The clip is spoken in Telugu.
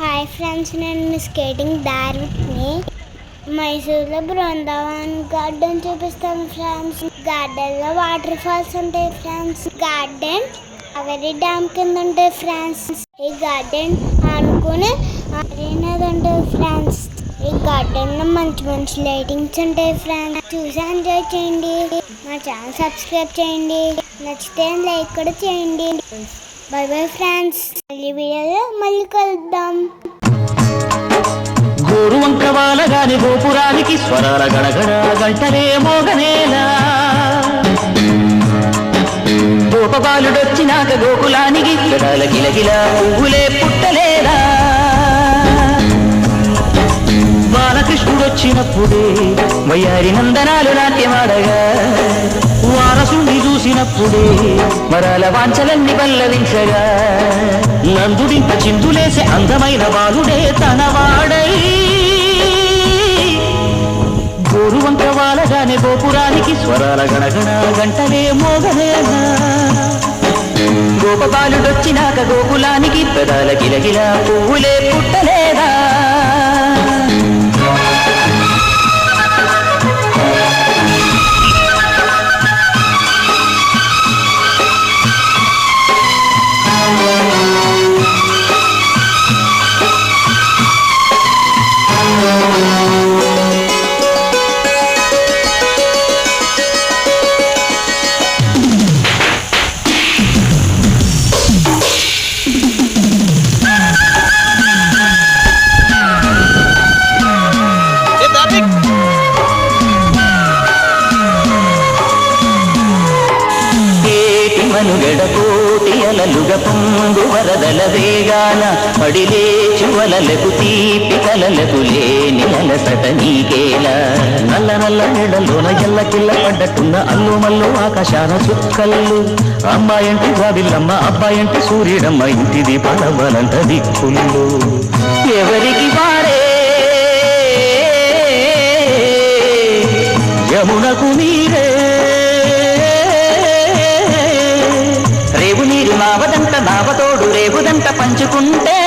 హాయ్ ఫ్రెండ్స్ నేను మీ స్కేటింగ్ దారిని మైసూర్లో బృందావన్ గార్డెన్ చూపిస్తాను ఫ్రెండ్స్. గార్డెన్లో వాటర్ ఫాల్స్ ఉంటాయి ఫ్రెండ్స్. గార్డెన్ అవరి డ్యామ్ కింద ఉంటాయి ఫ్రెండ్స్. ఈ గార్డెన్ ఆనుకుని అరేనది ఉంటుంది ఫ్రెండ్స్. ఈ గార్డెన్లో మంచి మంచి లైటింగ్స్ ఉంటాయి ఫ్రెండ్స్. చూసి ఎంజాయ్ చేయండి. మా ఛానల్ సబ్స్క్రైబ్ చేయండి. నచ్చితే లైక్ కూడా చేయండి. Bye bye friends. మళ్ళీ కలుద్దాం. గోరు వంక వాలగాని గోపురానికి స్వరాల గడగడ గంటలే మోగనేలా. గోపబాలుడొచ్చినాక గోకులానికి గడాల గిలగిల పువ్వులే పుట్టలేదా బాలకృష్ణుడొచ్చినప్పుడే వయ్యారి నందనాలు నాట్యమాడగా. వారసుని చూసినప్పుడే మరాల వాంఛలన్నీ పల్లవించగా. నందుడింత చిందులేసే అందమైన బాలుడే తనవాడై. గోరువంక వాలగానే గోపురానికి స్వరాల గణగణ గంటలే మోగలేనా. గోపబాలుడొచ్చినాక గోకులానికి పెదాల గిలగిలా పువ్వులే పుట్టలేదా? ఎడకోటి అలలుగ పొంగు వరదల వేగాన పడిలే చువలలకు తీపి కలలకు లేని అలసట నీకేలా. నల్ల నల్ల నీడలోన ఎల్ల కిల్ల పడ్డట్టున్న అల్లు మల్లు ఆకాశాన చుక్కల్లు. అమ్మాయంటే వావిల్లమ్మ అబ్బాయంటే సూర్యుడమ్మ ఇంటిది బలవనంత దిక్కులు ఎవరికి వారే? యమునకు నీ ఎగుదంట పంచుకుంటే